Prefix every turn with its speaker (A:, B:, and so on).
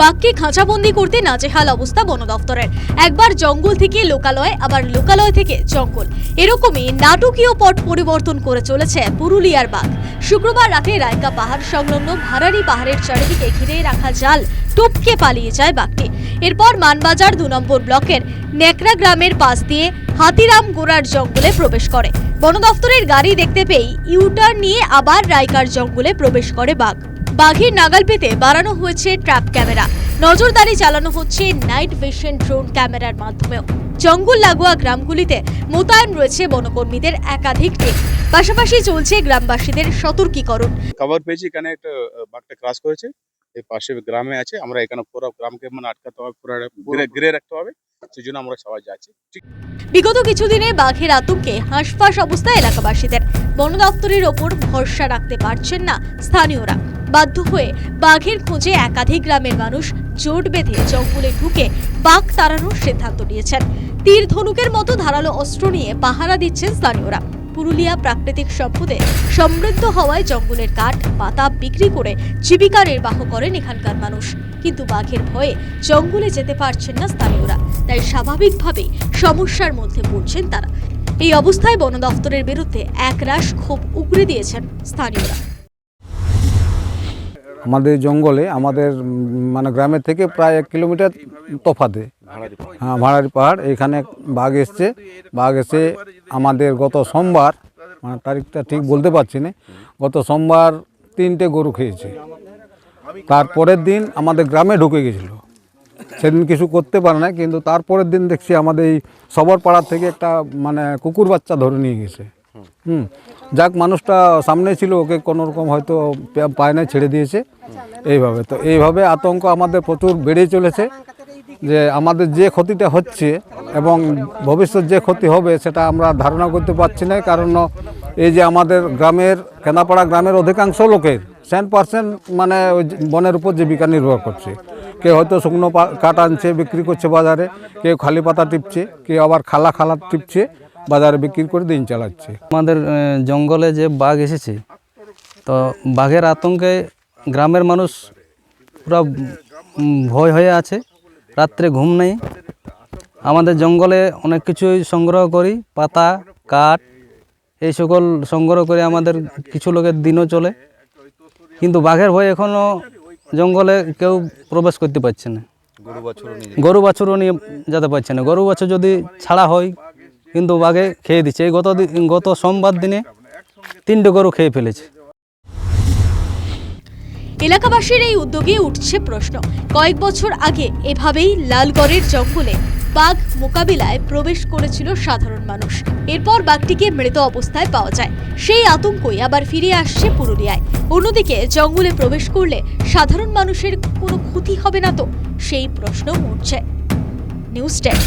A: বাঘকে খাঁচাবন্দি করতে নাজেহাল অবস্থা বন দফতরের। একবার জঙ্গল থেকে লোকালয়, আবার লোকালয় থেকে জঙ্গল। এরকমই নাটকীয় পট পরিবর্তন করে চলেছে পুরুলিয়ার বাঘ। শুক্রবার রাতে রায়কা পাহাড় সংলগ্ন ভারারি পাহাড়ের চারিদিকে ঘিরে রাখা জাল টপকে পালিয়ে যায় বাঘটি। এরপর মানবাজার দু নম্বর ব্লকের নেকড়া গ্রামের পাশ দিয়ে হাতিরাম গোড়ার জঙ্গলে প্রবেশ করে। বন দফতরের গাড়ি দেখতে পেয়ে ইউটার নিয়ে আবার রায়কার জঙ্গলে প্রবেশ করে বাঘ। বাঘের নাগাল পেতে বাড়ানো হয়েছে ট্র্যাপ ক্যামেরা। নজরদারি চালানো হচ্ছে নাইট ভিশন ড্রোন ক্যামেরার মাধ্যমেও। জঙ্গল লাগোয়া গ্রামগুলিতে মোতায়েন রয়েছে বনকর্মীদের একাধিক টিম। পাশাপাশি চলছে গ্রামবাসীদের সতর্কীকরণ।
B: খবর পেয়েছি এখানে একটা বাঘটা ক্রাস করেছে। এই পাশে গ্রামে আছে আমরা এখানে পুরো গ্রামকে মানে আটকাতে হবে পুরো ঘিরে ঘিরে রাখতে হবে সেই জন্য আমরা সবাই যাচ্ছি। ঠিক।
A: বিগত কিছুদিনে বাঘের আতঙ্কে হাঁসফাঁস অবস্থা এলাকাবাসীদের। বন দপ্তরের ওপর ভরসা রাখতে পারছেন না স্থানীয়রা। বাধ্য হয়ে বাঘের খোঁজে একাধিক গ্রামের মানুষ জোট বেঁধে জঙ্গলে ঢুকে বাঘ তাড়ানোর সিদ্ধান্ত নিয়েছেন। তীর ধনুকের মতো ধারালো অস্ত্র নিয়ে পাহারা দিচ্ছেন স্থানীয়রা। পুরুলিয়া প্রাকৃতিক সম্পদে সমৃদ্ধ হওয়ায় জঙ্গলের কাঠ, পাতা বিক্রি করে জীবিকা নির্বাহ করেন এখানকার মানুষ। কিন্তু বাঘের ভয়ে জঙ্গলে যেতে পারছেন না স্থানীয়রা। তাই স্বাভাবিকভাবেই সমস্যার মধ্যে পড়ছেন তারা। এই অবস্থায় বন দফতরের বিরুদ্ধে একরাশ ক্ষোভ উগরে দিয়েছেন স্থানীয়রা।
C: আমাদের জঙ্গলে, আমাদের মানে গ্রামের থেকে প্রায় এক কিলোমিটার তফাতে। হ্যাঁ ভাড়ারি পাহাড়, এখানে বাঘ এসছে। বাঘ এসে আমাদের গত সোমবার মানে তারিখটা ঠিক বলতে পারছি না, গত সোমবার তিনটে গরু খেয়েছে। তারপরের দিন আমাদের গ্রামে ঢুকে গেছিল। সেদিন কিছু করতে পারে না কিন্তু তারপরের দিন দেখছি আমাদের এই সবর পাড়ার থেকে একটা মানে কুকুর বাচ্চা ধরে নিয়ে গেছে। হুম। যাক, মানুষটা সামনে ছিল, ওকে কোনো রকম হয়তো পায় না ছেড়ে দিয়েছে। এইভাবে, তো এইভাবে আতঙ্ক আমাদের প্রচুর বেড়ে চলেছে যে আমাদের যে ক্ষতিটা হচ্ছে এবং ভবিষ্যৎ যে ক্ষতি হবে সেটা আমরা ধারণা করতে পারছি না, কারণ এই যে আমাদের গ্রামের, কেনাপাড়া গ্রামের অধিকাংশ লোকের সেন পার্সেন্ট মানে ওই বনের উপর জীবিকা নির্ভর করছে। কেউ হয়তো শুকনো কাঠ আনছে, বিক্রি করছে বাজারে, কেউ খালি পাতা টিপছে, কেউ আবার খালা খালা টিপছে। বাজারে বিক্রি করে দিন চালাচ্ছে।
D: আমাদের জঙ্গলে যে বাঘ এসেছে তো বাঘের আতঙ্কে গ্রামের মানুষ পুরো ভয় হয়ে আছে রাত্রে ঘুম নেই। আমাদের জঙ্গলে অনেক কিছুই সংগ্রহ করি পাতা কাঠ এই সকল সংগ্রহ করে আমাদের কিছু লোকের দিনও চলে। কিন্তু বাঘের ভয় এখনও জঙ্গলে কেউ প্রবেশ করতে পারছে না। গরু বাছুরও নিয়ে যেতে পারছে না। গরু বাছুর যদি ছাড়া হয় কিন্তু বাঘে খেয়ে দিচ্ছে। এই গত গত সোমবার দিনে তিনটে গরু খেয়ে ফেলেছে।
A: এলাকাবাসীর এই উদ্যোগে উঠছে প্রশ্ন। কয়েক বছর আগে এভাবেই লালগড়ের জঙ্গলে বাঘ মোকাবিলায় প্রবেশ করেছিল সাধারণ মানুষ। এরপর বাঘটিকে মৃত অবস্থায় পাওয়া যায়। সেই আতঙ্কই আবার ফিরে আসছে পুরুলিয়ায়। অন্যদিকে জঙ্গলে প্রবেশ করলে সাধারণ মানুষের কোনো ক্ষতি হবে না তো? সেই প্রশ্ন উঠছে। News ten